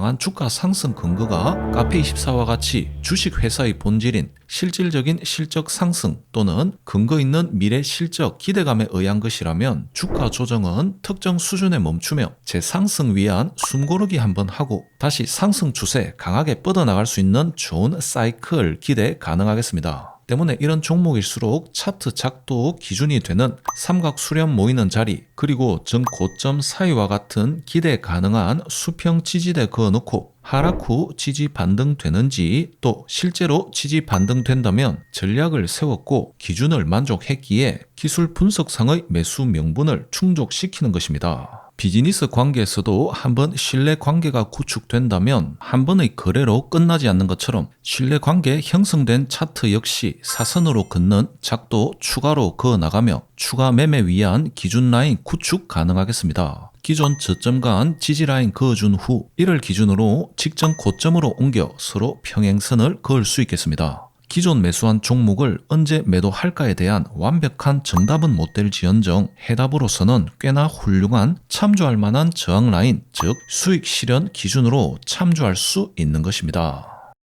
강한 주가 상승 근거가 카페24와 같이 주식회사의 본질인 실질적인 실적 상승 또는 근거 있는 미래 실적 기대감에 의한 것이라면 주가 조정은 특정 수준에 멈추며 재상승 위한 숨고르기 한번 하고 다시 상승 추세 강하게 뻗어나갈 수 있는 좋은 사이클 기대 가능하겠습니다. 때문에 이런 종목일수록 차트 작도 기준이 되는 삼각 수렴 모이는 자리 그리고 전 고점 사이와 같은 기대 가능한 수평 지지대 그어놓고 하락 후 지지 반등되는지 또 실제로 지지 반등된다면 전략을 세웠고 기준을 만족했기에 기술 분석상의 매수 명분을 충족시키는 것입니다. 비즈니스 관계에서도 한번 신뢰 관계가 구축된다면 한 번의 거래로 끝나지 않는 것처럼 신뢰 관계 형성된 차트 역시 사선으로 긋는 작도 추가로 그어 나가며 추가 매매 위한 기준 라인 구축 가능하겠습니다. 기존 저점 간 지지 라인 그어준 후 이를 기준으로 직전 고점으로 옮겨 서로 평행선을 그을 수 있겠습니다. 기존 매수한 종목을 언제 매도할까에 대한 완벽한 정답은 못 될지언정 해답으로서는 꽤나 훌륭한 참조할 만한 저항 라인, 즉 수익 실현 기준으로 참조할 수 있는 것입니다.